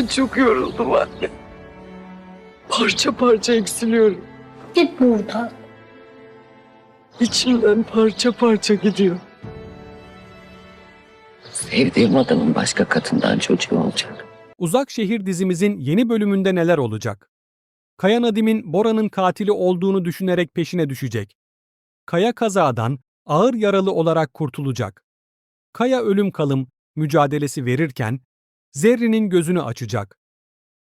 Ben çok yoruldum anne. Parça parça eksiliyorum. Git buradan. İçimden parça parça gidiyor. Sevdiğim adamın başka kadından çocuğu olacak. Uzak Şehir dizimizin yeni bölümünde neler olacak? Kaya Nadim'in Bora'nın katili olduğunu düşünerek peşine düşecek. Kaya kazadan ağır yaralı olarak kurtulacak. Kaya ölüm kalım mücadelesi verirken Zerrin'in gözünü açacak.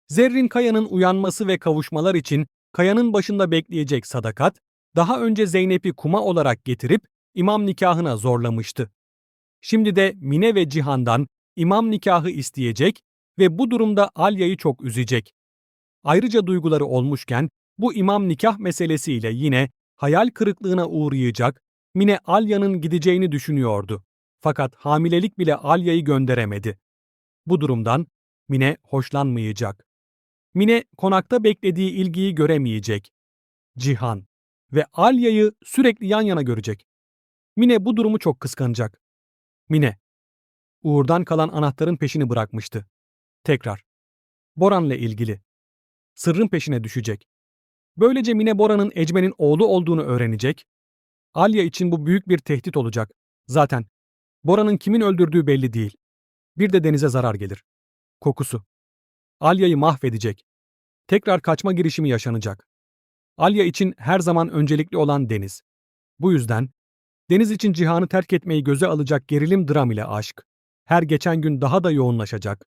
Zerrin Kaya'nın uyanması ve kavuşmalar için Kaya'nın başında bekleyecek sadakat, daha önce Zeynep'i kuma olarak getirip imam nikahına zorlamıştı. Şimdi de Mine ve Cihan'dan imam nikahı isteyecek ve bu durumda Alya'yı çok üzecek. Ayrıca duyguları olmuşken bu imam nikah meselesiyle yine hayal kırıklığına uğrayacak, Mine Alya'nın gideceğini düşünüyordu. Fakat hamilelik bile Alya'yı gönderemedi. Bu durumdan Mine hoşlanmayacak. Mine konakta beklediği ilgiyi göremeyecek. Cihan ve Alya'yı sürekli yan yana görecek. Mine bu durumu çok kıskanacak. Mine, Uğur'dan kalan anahtarın peşini bırakmıştı. Tekrar. Boran'la ilgili. Sırrın peşine düşecek. Böylece Mine Boran'ın Ecmen'in oğlu olduğunu öğrenecek. Alya için bu büyük bir tehdit olacak. Zaten Boran'ın kimin öldürdüğü belli değil. Bir de denize zarar gelir. Kokusu. Alya'yı mahvedecek. Tekrar kaçma girişimi yaşanacak. Alya için her zaman öncelikli olan deniz. Bu yüzden deniz için cihanı terk etmeyi göze alacak gerilim dram ile aşk her geçen gün daha da yoğunlaşacak.